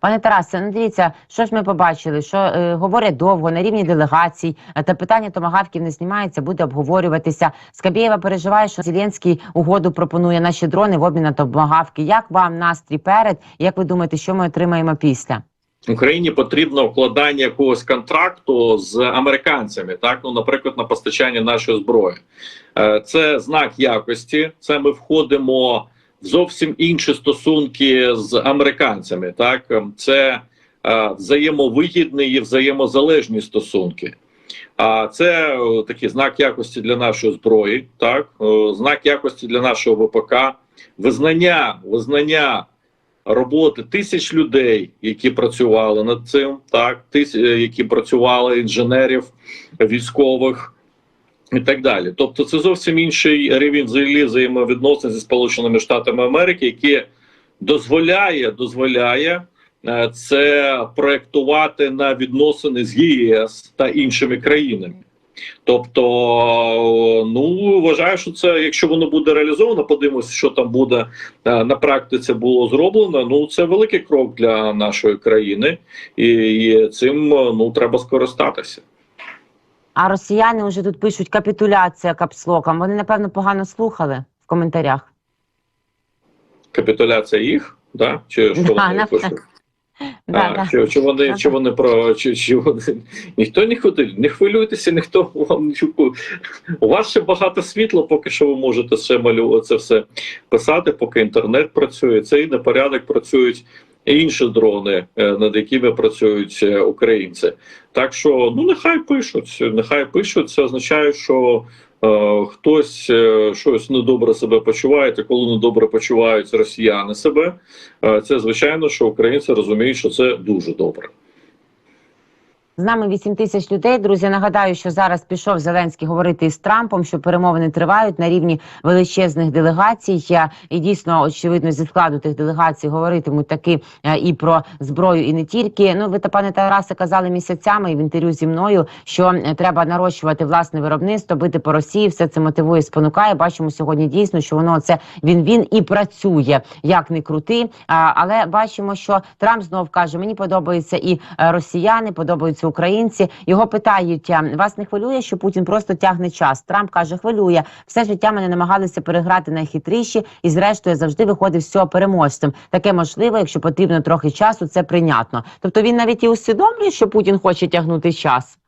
Пане Тарасе, ну дивіться, що ж ми побачили, що е, говорять довго на рівні делегацій, е, та питання томагавків не знімається, буде обговорюватися. Скабєєва переживає, що Зеленський угоду пропонує наші дрони в обмін на томагавки. Як вам настрій перед? Як ви думаєте, що ми отримаємо після? Україні потрібно вкладання якогось контракту з американцями, так ну, наприклад, на постачання нашої зброї. Е, Це знак якості. Це ми входимо зовсім інші стосунки з американцями. Так, Ем, це е, взаємовигідні і взаємозалежні стосунки. А це е, такий знак якості для нашої зброї, так е, знак якості для нашого ВПК, визнання, визнання роботи тисяч людей, які працювали над цим, так тис, е, які працювали інженерів, військових і так далі. Тобто, це зовсім інший рівень взагалі взаємовідносин зі Сполученими Штатами Америки, який дозволяє, дозволяє е, це проектувати на відносини з ЄС та іншими країнами. Тобто, ну вважаю, що це, якщо воно буде реалізовано, подивимося, що там буде е, на практиці було зроблено. Ну це великий крок для нашої країни, і, цим ну треба скористатися. А росіяни вже тут пишуть капітуляція капслокам. Вони напевно погано слухали в коментарях. Капітуляція їх, да? чи що Да, вони пишуть? Да, А, да. чи, чи вони чи вони про чи, чи вони ніхто не ходить, не хвилюйтеся, ніхто вам не чукує. У вас ще багато світла, поки що ви можете ще малювати це все писати, поки інтернет працює. Цей непорядок працюють інші дрони, е, над якими працюють е, українці. Так що ну нехай пишуть, нехай пишуть. Це означає, що е, хтось е, щось недобре себе почуває, та коли недобре почувають росіяни себе. Е, Це звичайно, що українці розуміють, що це дуже добре. З нами 8 тисяч людей. Друзі, нагадаю, що зараз пішов Зеленський говорити із Трампом, що перемовини тривають на рівні величезних делегацій. І дійсно, очевидно, зі складу тих делегацій говоритимуть таки е, і про зброю, і не тільки. Ну, ви та пане Тарасе казали місяцями і в інтерв'ю зі мною, що е, треба нарощувати власне виробництво, бити по Росії. Все це мотивує, спонукає. Бачимо сьогодні дійсно, що воно це він він і працює, як не крути. Але бачимо, що Трамп знов каже: мені подобаються і е, росіяни, подобаються українці. Його питають: вас не хвилює, що Путін просто тягне час. Трамп каже, хвилює. Все життя мене намагалися переграти найхитріші, і зрештою я завжди виходив з цього переможцем. Таке можливо, якщо потрібно трохи часу, це прийнятно. Тобто він навіть і усвідомлює, що Путін хоче тягнути час.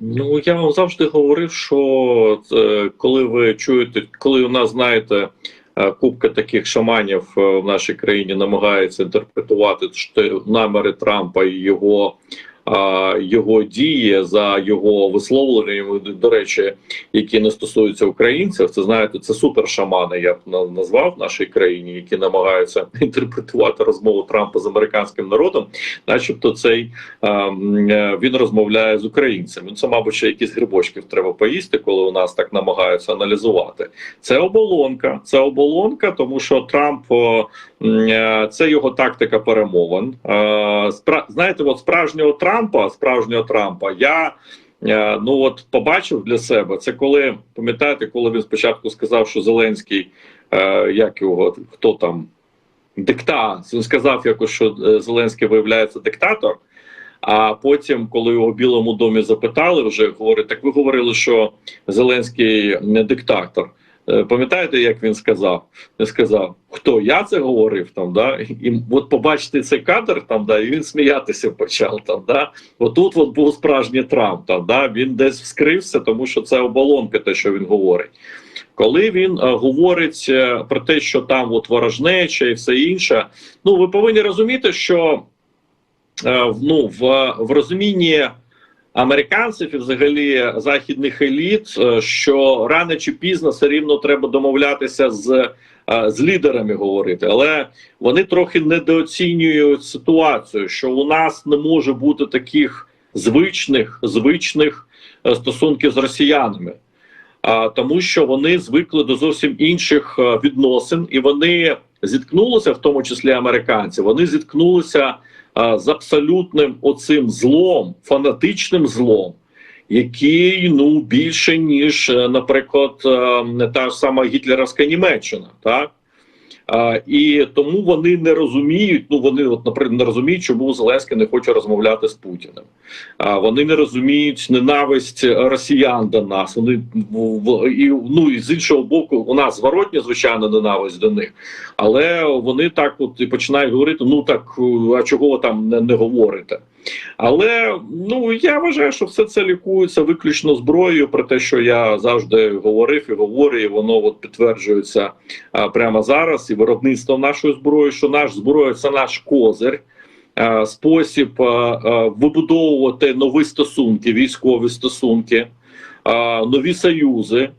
Ну я вам завжди говорив, що е, коли ви чуєте, коли у нас знаєте. Е, Купка таких шаманів е, в нашій країні намагається інтерпретувати що наміри Трампа і його його дії за його висловленнями, до речі, які не стосуються українців. Це знаєте, це супер шамани. Я б назвав в нашій країні, які намагаються інтерпретувати розмову Трампа з американським народом, начебто, цей е, він розмовляє з українцями. Це, мабуть, ще якісь грибочків треба поїсти, коли у нас так намагаються аналізувати. Це оболонка, це оболонка, тому що Трамп е, це його тактика перемовин. Знаєте, от справжнього Трампа, справжнього Трампа, я. е, Ну от побачив для себе це коли пам'ятаєте, коли він спочатку сказав, що Зеленський, е, як його хто там диктат, він сказав якось, що е, Зеленський виявляється диктатор. А потім, коли його в Білому домі запитали, вже говорить, так ви говорили, що Зеленський не диктатор. Е, Пам'ятаєте, як він сказав? Він сказав, хто я це говорив там, да? І от побачити цей кадр там, да, і він сміятися почав там. Да? Отут от був справжній Трамп. Там, да? Він десь вскрився, тому що це оболонка, те, що він говорить. Коли він е, говорить е, про те, що там от ворожнеча і все інше, ну ви повинні розуміти, що е, ну, в, в розумінні американців і взагалі західних еліт, е, що рано чи пізно все рівно треба домовлятися з, е, з лідерами говорити, але вони трохи недооцінюють ситуацію, що у нас не може бути таких звичних звичних е, стосунків з росіянами. Тому, що вони звикли до зовсім інших відносин, і вони зіткнулися, в тому числі американці. Вони зіткнулися з абсолютним оцим злом, фанатичним злом, який ну більше ніж, е, наприклад, е, та ж сама гітлерівська Німеччина, так. І тому вони не розуміють. Ну вони, от, наприклад, не розуміють, чому Зеленський не хоче розмовляти з Путіним. Вони не розуміють ненависть росіян до нас. Вони і ну і з іншого боку, у нас зворотня, звичайно, ненависть до них, але вони так от і починають говорити: ну так а чого там не, не говорите? Але ну я вважаю, що все це лікується виключно зброєю. Про те, що я завжди говорив і говорю, і воно от підтверджується а, прямо зараз. І виробництво нашої зброї, що наш зброя це наш козир. Спосіб вибудовувати нові стосунки, військові стосунки, нові союзи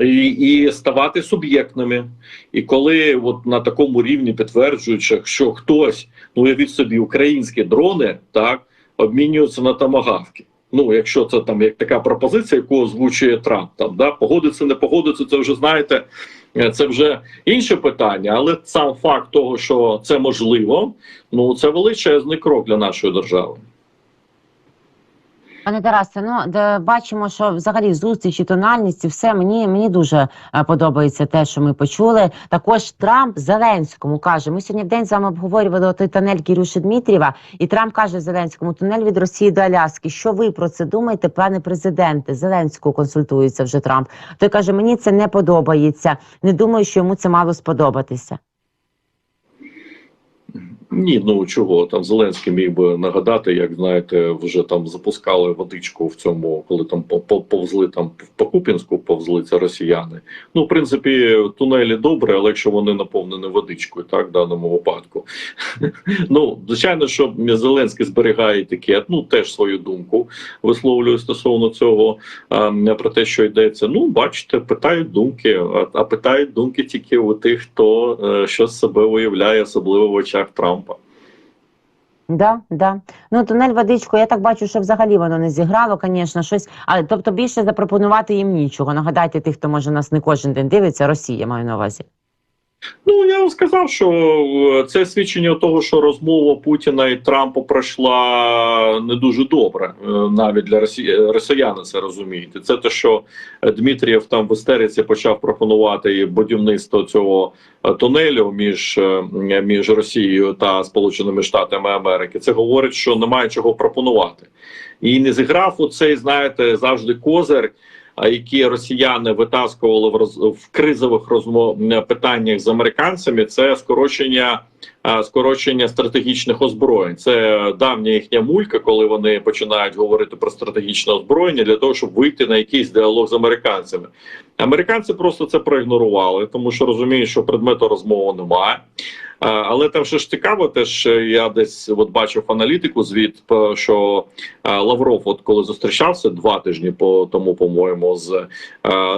і, і ставати суб'єктними. І коли от на такому рівні підтверджують, що хтось, ну уявіть собі, українські дрони так обмінюються на томагавки. Ну, якщо це там як така пропозиція, яку озвучує Трамп, там да погодиться, не погодиться, це вже знаєте, е, це вже інше питання. Але сам факт того, що це можливо, ну це величезний крок для нашої держави. Пане Тарасе, ну де бачимо, що взагалі зустрічі, тональність все мені мені дуже е, подобається те, що ми почули. Також Трамп Зеленському каже: ми сьогодні в день з вами обговорювали той тунель Кірюші Дмитрієва, і Трамп каже Зеленському: тунель від Росії до Аляски. Що ви про це думаєте, пане президенте? Зеленського консультується вже Трамп. Той каже: мені це не подобається. Не думаю, що йому це мало сподобатися. Ні, ну чого там Зеленський міг би нагадати, як знаєте, вже там запускали водичку в цьому, коли там по- по- повзли там по Купінську, повзли це росіяни. Ну, в принципі, тунелі добре, але якщо вони наповнені водичкою, так в даному випадку. Ну, звичайно, що Зеленський зберігає етикет, ну теж свою думку висловлює стосовно цього про те, що йдеться. Ну, бачите, питають думки, а, питають думки тільки у тих, хто е, що з себе виявляє, особливо в очах Трампа. Да, да. Ну тунель водичку, я так бачу, що взагалі воно не зіграло, звісно, щось. Але тобто більше запропонувати їм нічого. Нагадайте тих, хто може нас не кожен день дивиться, Росія маю на увазі. Ну я вам сказав, що е, це свідчення того, що розмова Путіна і Трампа пройшла не дуже добре, е, навіть для Росії росіяни це розуміють. І Це те, що Дмитрієв там в істериці почав пропонувати будівництво цього е, тунелю між, е, між Росією та Сполученими Штатами Америки. Це говорить, що немає чого пропонувати, і не зіграв оцей, знаєте, завжди козир які росіяни витаскували в роз в кризових розмов питаннях з американцями, це скорочення скорочення стратегічних озброєнь. Це давня їхня мулька, коли вони починають говорити про стратегічне озброєння для того, щоб вийти на якийсь діалог з американцями. Американці просто це проігнорували, тому що розуміють, що предмету розмови немає. Але там ще ж цікаво, теж я десь от бачив аналітику звіт, по- що Лавров, от коли зустрічався два тижні по тому, по-моєму, з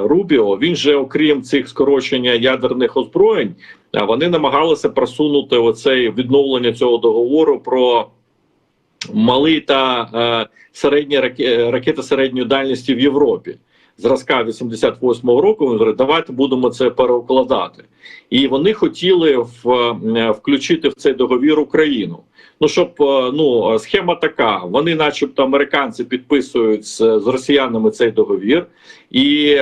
Рубіо, він же, окрім цих скорочення ядерних озброєнь, вони намагалися просунути оцей відновлення цього договору про малий та е, середні раке- ракети середньої дальності в Європі. Зразка 88-го року він говорить, давайте будемо це переукладати. І вони хотіли в, е, включити в цей договір Україну. Ну щоб е, ну схема така: вони, начебто, американці підписують з, з росіянами цей договір і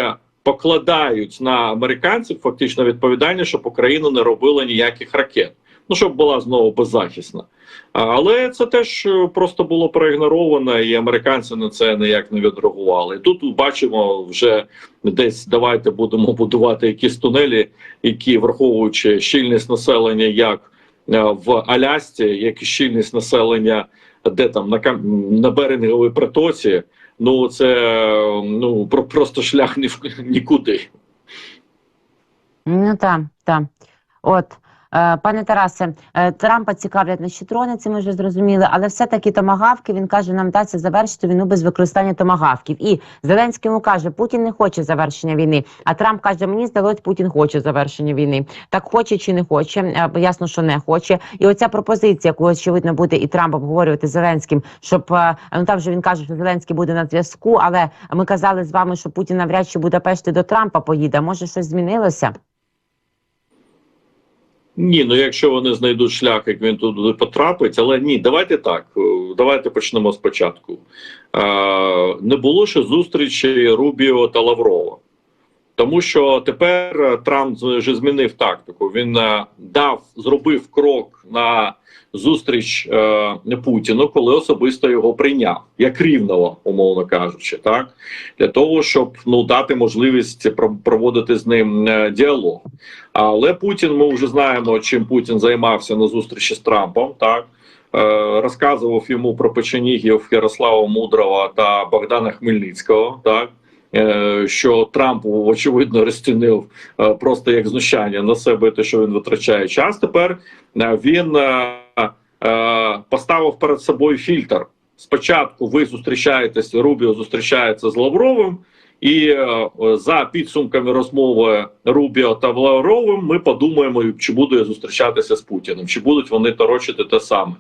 покладають на американців фактично відповідальність, щоб Україна не робила ніяких ракет. Ну щоб була знову беззахисна. Але це теж е, просто було проігноровано, і американці на це ніяк не відреагували. Тут бачимо вже десь давайте будемо будувати якісь тунелі, які враховуючи щільність населення, як е, в Алясці, як і щільність населення, де там на на протоці. Ну це ну про просто шлях ні в нікуди. Ну так, так. От. Е, Пане Тарасе, е, Трампа цікавлять наші дрони, це ми вже зрозуміли, але все-таки томагавки, він каже, нам вдасться завершити війну без використання томагавків. І Зеленський йому каже, Путін не хоче завершення війни. А Трамп каже, мені здалось, Путін хоче завершення війни. Так хоче чи не хоче? Е, Ясно, що не хоче. І оця пропозиція, яку очевидно буде і Трамп обговорювати Зеленським, щоб ну там вже він каже, що Зеленський буде на зв'язку. Але ми казали з вами, що Путін навряд чи Будапешти до Трампа поїде. Може, щось змінилося? Ні, ну якщо вони знайдуть шлях, як він туди потрапить, але ні, давайте так. е, Давайте почнемо спочатку. Е, не було ще зустрічі Рубіо та Лаврова. Тому що тепер е, Трамп вже змінив тактику. Він е, дав, зробив крок на зустріч е, Путіну, коли особисто його прийняв як рівного, умовно кажучи, так для того, щоб ну дати можливість про- проводити з ним е, діалог. Але Путін, ми вже знаємо, чим Путін займався на зустрічі з Трампом. Так розказував йому про печенігів Ярослава Мудрого та Богдана Хмельницького. Так що Трамп очевидно розцінив е, просто як знущання на себе, те, що він витрачає час. Тепер е, він е, е, поставив перед собою фільтр. Спочатку ви зустрічаєтесь, Рубіо зустрічається з Лавровим, і е, за підсумками розмови Рубіо та Лавровим ми подумаємо, чи буде зустрічатися з Путіним, чи будуть вони торочити те саме.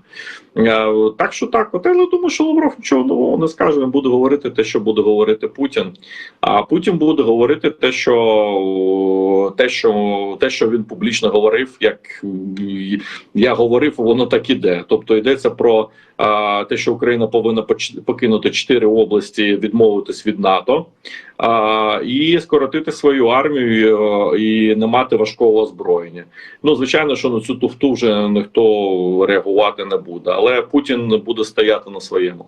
Е, Так що так, от я думаю, що Лавров нічого нового не скаже. Він буде говорити те, що буде говорити Путін. А Путін буде говорити те, що те, що те, що він публічно говорив, як я говорив, воно так іде. Тобто йдеться про те, що Україна повинна покинути чотири області, відмовитись від НАТО і скоротити свою армію е, і не мати важкого озброєння. Ну звичайно, що на цю туфту вже ніхто реагувати не буде, але Путін буде стояти на своєму.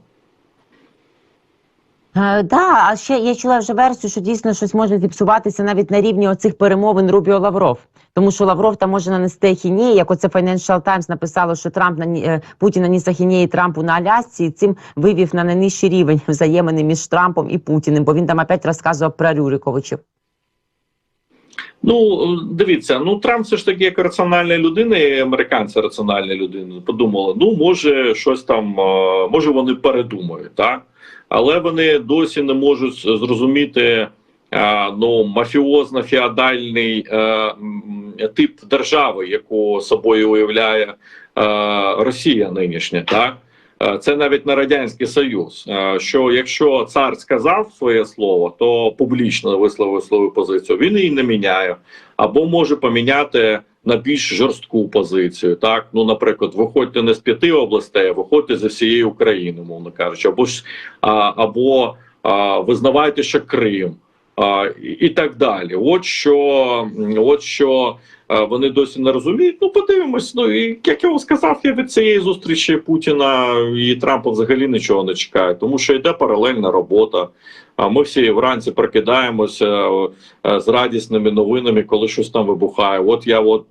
Е, да, а ще я чула вже версію, що дійсно щось може зіпсуватися навіть на рівні оцих перемовин Рубіо Лавров. Тому що Лавров там може нанести ахінеї, як оце Financial Times написало, що Трамп нані, е, Путін наніс ахінеї Трампу на Алясці, і цим вивів на найнижчий рівень взаємини між Трампом і Путіним, бо він там опять розказував про Рюриковичів. Ну дивіться, ну Трамп все ж таки як раціональна людина, і американці раціональні людини. Подумали, ну може щось там, е, може вони передумають, так але вони досі не можуть зрозуміти е, ну мафіозно-феодальний тип держави, яку собою уявляє е, Росія нинішня, так. Е, Це навіть не радянський союз. е, Що якщо цар сказав своє слово, то публічно висловив свою позицію. Він її не міняє, або може поміняти на більш жорстку позицію. Так, ну наприклад, виходьте не з п'яти областей, а виходьте зі всієї України, мовно кажучи, або ж а, або а, визнавайте, що Крим. І, так далі. От що, от що вони досі не розуміють. Ну, подивимось. Ну і як я вам сказав, я від цієї зустрічі Путіна і Трампа взагалі нічого не чекаю, тому що йде паралельна робота. А ми всі вранці прокидаємося е, з радісними новинами, коли щось там вибухає. От я от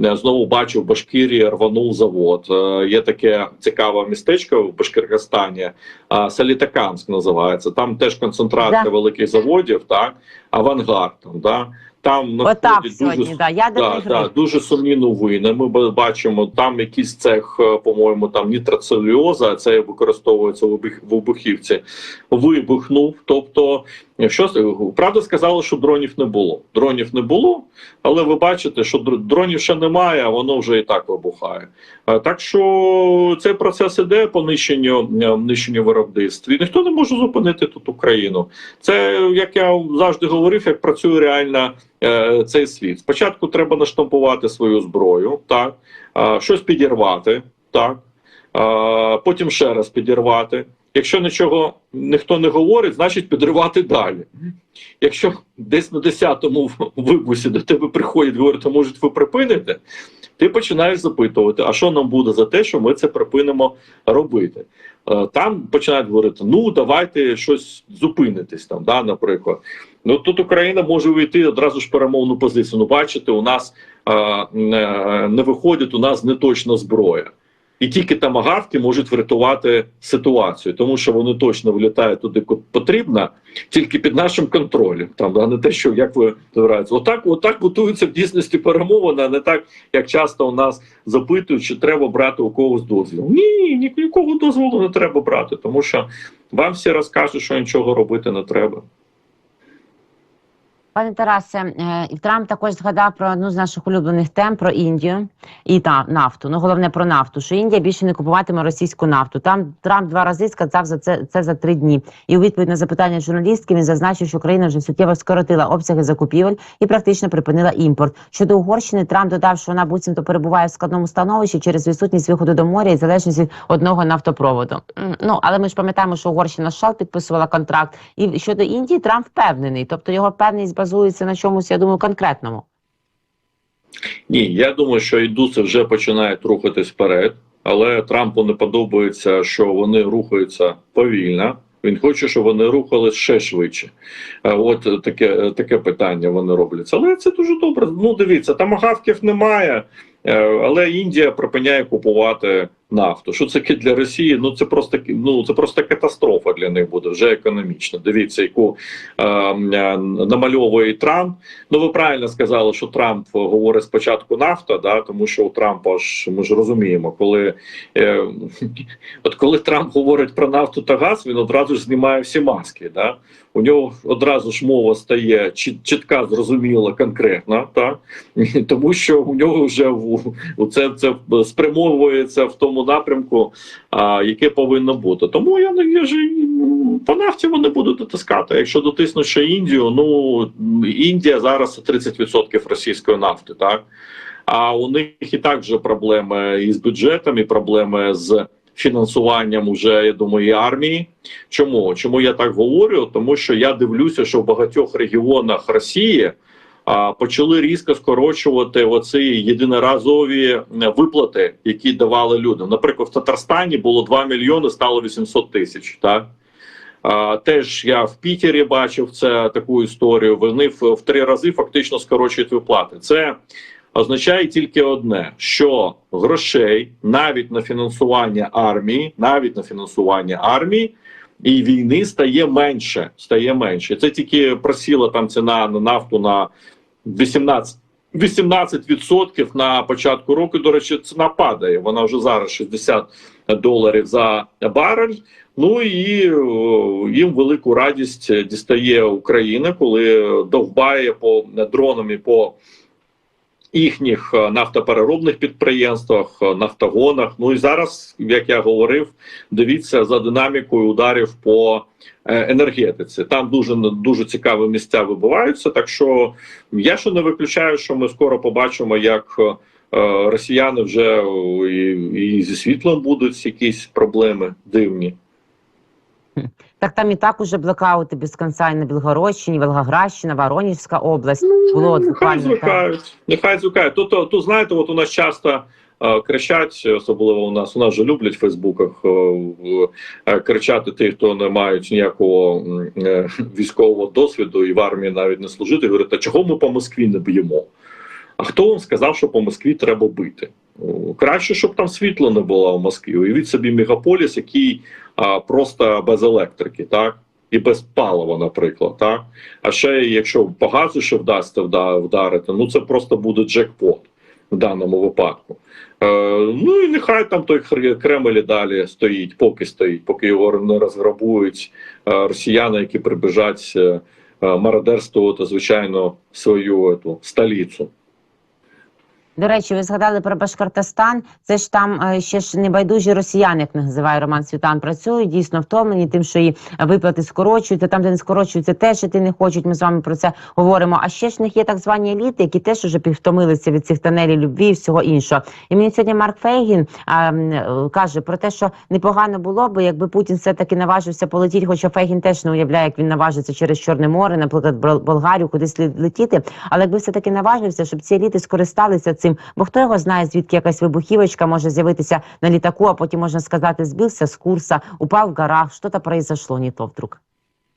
е, знову бачу в Башкірії рванув завод. Е, Є таке цікаве містечко в Башкиркостані, а, Салітакамськ називається. Там теж концентрація Да. великих заводів, так авангард там. Да? Там Отак сьогодні, дуже да, ядерний Да, да, дуже сумні новини. Ми бачимо там якийсь цех, е, по-моєму, там нітроцелюоза, це використовується в вибухівці. Вибухнув. Тобто, що правда сказали, що дронів не було. Дронів не було, але ви бачите, що дронів ще немає, а воно вже і так вибухає. Так що цей процес іде по нищенню, е, нищенню виробництв. І ніхто не може зупинити тут Україну. Це як я завжди говорив, як працює реально е, цей світ. Спочатку треба наштампувати свою зброю, так щось підірвати, так потім ще раз підірвати. Якщо нічого ніхто не говорить, значить підривати далі. Якщо десь на 10-му вибусі до тебе приходять говорять, а може ви припините, ти починаєш запитувати, а що нам буде за те, що ми це припинимо робити. Е, Там починають говорити: ну давайте щось зупинитись там, да, наприклад. Ну тут Україна може увійти одразу ж перемовну позицію. Ну, бачите, у нас е, не, не виходить, у нас не точна зброя. І тільки тамагавки можуть врятувати ситуацію, тому що вони точно влітають туди, куди потрібно, тільки під нашим контролем. Там а не те, що як ви збираєтеся. Отак, отак готуються в дійсності перемовини, а не так, як часто у нас запитують, чи треба брати у когось дозвіл. Ні, ні, нікого дозволу не треба брати, тому що вам всі розкажуть, що нічого робити не треба. Пане Тарасе, е, Трамп також згадав про одну з наших улюблених тем про Індію і та нафту. Ну головне про нафту, що Індія більше не купуватиме російську нафту. Там Трамп два рази сказав за це це за три дні. І у відповідь на запитання журналістки він зазначив, що Україна вже суттєво скоротила обсяги закупівель і практично припинила імпорт. Щодо Угорщини, Трамп додав, що вона буцімто перебуває в складному становищі через відсутність виходу до моря і залежність від одного нафтопроводу. Ну але ми ж пам'ятаємо, що Угорщина США підписувала контракт. І щодо Індії, Трамп впевнений, тобто його певність базується на чомусь, я думаю, конкретному. Ні, я думаю, що індуси вже починають рухатись вперед, але Трампу не подобається, що вони рухаються повільно. Він хоче, щоб вони рухались ще швидше. От таке, таке питання вони роблять. Але це дуже добре. Ну, дивіться, тамагавків немає, е, але Індія припиняє купувати нафту. Що це для Росії? Ну це просто ну це просто катастрофа для них буде вже економічно. Дивіться, яку е, намальовує Трамп. Ну, ви правильно сказали, що Трамп говорить спочатку нафта, да, тому що у Трампа ж ми ж розуміємо, коли е, от коли Трамп говорить про нафту та газ, він одразу ж знімає всі маски. Да? У нього одразу ж мова стає чіт- чітка, зрозуміла, конкретна, так? тому що у нього вже в, це, це спрямовується в тому напрямку, а, яке повинно бути. Тому я не ж по нафті вони будуть дотискати. Якщо дотиснуть ще Індію, ну Індія зараз 30% російської нафти, так а у них і так вже проблеми із бюджетом, і проблеми з фінансуванням уже я думаю, і армії. Чому? Чому я так говорю? Тому що я дивлюся, що в багатьох регіонах Росії почали різко скорочувати оці єдиноразові е, виплати, які давали людям. Наприклад, в Татарстані було 2 мільйони, стало 800 тисяч. Так теж я в Пітері бачив це таку історію. Вони в, в три рази фактично скорочують виплати. Це означає тільки одне: що грошей навіть на фінансування армії, навіть на фінансування армії. І війни стає менше, стає менше. Це тільки просіла там ціна на нафту на 18 18% на початку року. До речі, ціна падає. Вона вже зараз 60 доларів за барель. Ну і о, їм велику радість дістає Україна, коли довбає по дронам і по їхніх е, нафтопереробних підприємствах, е, нафтогонах. Ну і зараз, як я говорив, дивіться за динамікою ударів по е, енергетиці. Там дуже дуже цікаві місця вибуваються. Так що я ще не виключаю, що ми скоро побачимо, як росіяни вже і, і зі світлом будуть якісь проблеми дивні. Так там і так уже блекаути без кінця і на Білгородщині, Волгоградщина, Воронежська область. Було от нехай звикають. Нехай звикають. Тут, тут, тут знаєте, от у нас часто е, кричать, особливо у нас у нас же люблять в Фейсбуках е, е, кричати ті, хто не мають ніякого е, військового досвіду і в армії навіть не служити. Говорять, а чого ми по Москві не б'ємо? А хто вам сказав, що по Москві треба бити? Краще, щоб там світло не було в Москві. Уявіть собі мегаполіс, який а, просто без електрики, так? І без палива, наприклад, так? А ще якщо по газу ще вдасться вдарити, ну це просто буде джекпот в даному випадку. Е, ну і нехай там той Кремль далі стоїть, поки стоїть, поки його не розграбують е, росіяни, які прибіжать е, мародерствувати, звичайно, свою ету, столицю. До речі, ви згадали про Башкортостан. Це ж там е, ще ж небайдужі росіяни, як називає Роман Світан, працюють дійсно втомлені тим, що і виплати скорочуються. Там, де не скорочуються, теж іти не хочуть. Ми з вами про це говоримо. А ще ж в них є так звані еліти, які теж уже втомилися від цих тонелів любві і всього іншого. І мені сьогодні Марк Фейгін а, е, каже про те, що непогано було би, якби Путін все таки наважився полетіти. Хоча Фейгін теж не уявляє, як він наважиться через Чорне море, наприклад, Болгарію, кудись летіти. Але якби все таки наважився, щоб ці еліти скористалися цим, бо хто його знає, звідки якась вибухівочка може з'явитися на літаку, а потім можна сказати, збився з курса, упав в горах, що то произошло не то вдруг.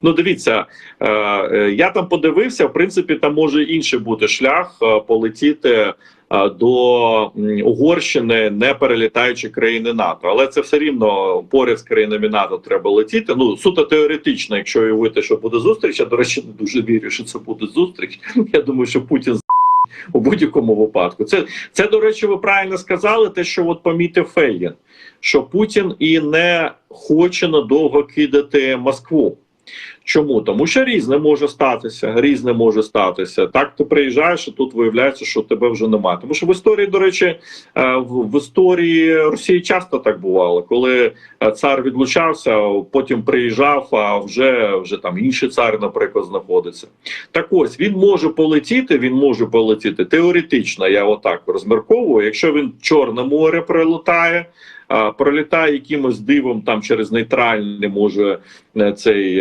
Ну, дивіться, е, е, я там подивився. В принципі, там може інший бути шлях е, полетіти до Угорщини, не перелітаючи країни НАТО. Але це все рівно поряд з країнами НАТО треба летіти. Ну суто теоретично, якщо уявити, що буде зустріч. Я до речі, не дуже вірю, що це буде зустріч. Я думаю, що Путін у будь-якому випадку. Це це до речі, ви правильно сказали. Те, що от помітив Фейлін, що Путін і не хоче надовго кидати Москву. Чому? Тому що різне може статися, різне може статися. Так ти приїжджаєш, і тут виявляється, що тебе вже немає. Тому що в історії, до речі, е, в, історії Росії часто так бувало, коли е, цар відлучався, потім приїжджав, а вже вже там інший цар, наприклад, знаходиться. Так ось він може полетіти, він може полетіти теоретично. Я отак розмірковую. Якщо він Чорне море прилетає. Пролітає якимось дивом там через нейтральний може е, цей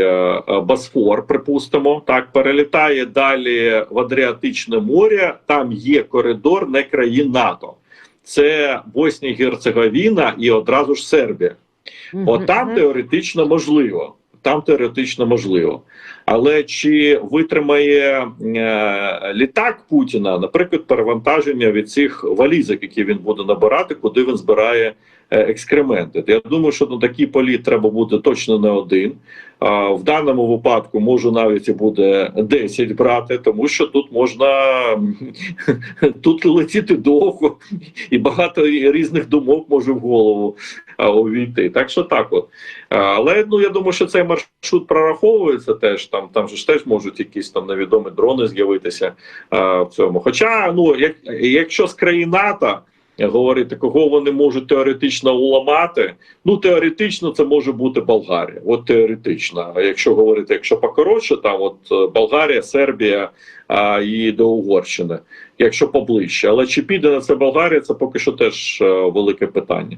Босфор, припустимо, так перелітає далі в Адріатичне море. Там є коридор не країн НАТО. Це Боснія Герцеговіна і одразу ж Сербія. От там теоретично можливо. Там теоретично можливо. Але чи витримає е, літак Путіна, наприклад, перевантаження від цих валізок, які він буде набирати, куди він збирає екскременти? Я думаю, що на такий політ треба буде точно не один. А в даному випадку може навіть і буде 10 брати, тому що тут можна тут летіти довго, і багато різних думок може в голову увійти. Так що так, от. Але ну я думаю, що цей маршрут прораховується теж. Там там же ж теж можуть якісь там невідомі дрони з'явитися в цьому. Хоча, ну як якщо з країн НАТО говорити, кого вони можуть теоретично уламати, ну теоретично це може бути Болгарія. От теоретично. Якщо говорити, якщо покоротше, там от е, Болгарія, Сербія а, і до Угорщини, якщо поближче. Але чи піде на це Болгарія, це поки що теж е, велике питання.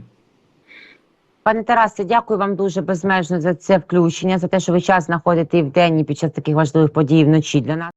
Пане Тарасе, дякую вам дуже безмежно за це включення, за те, що ви час знаходите і в день і під час таких важливих подій вночі для нас.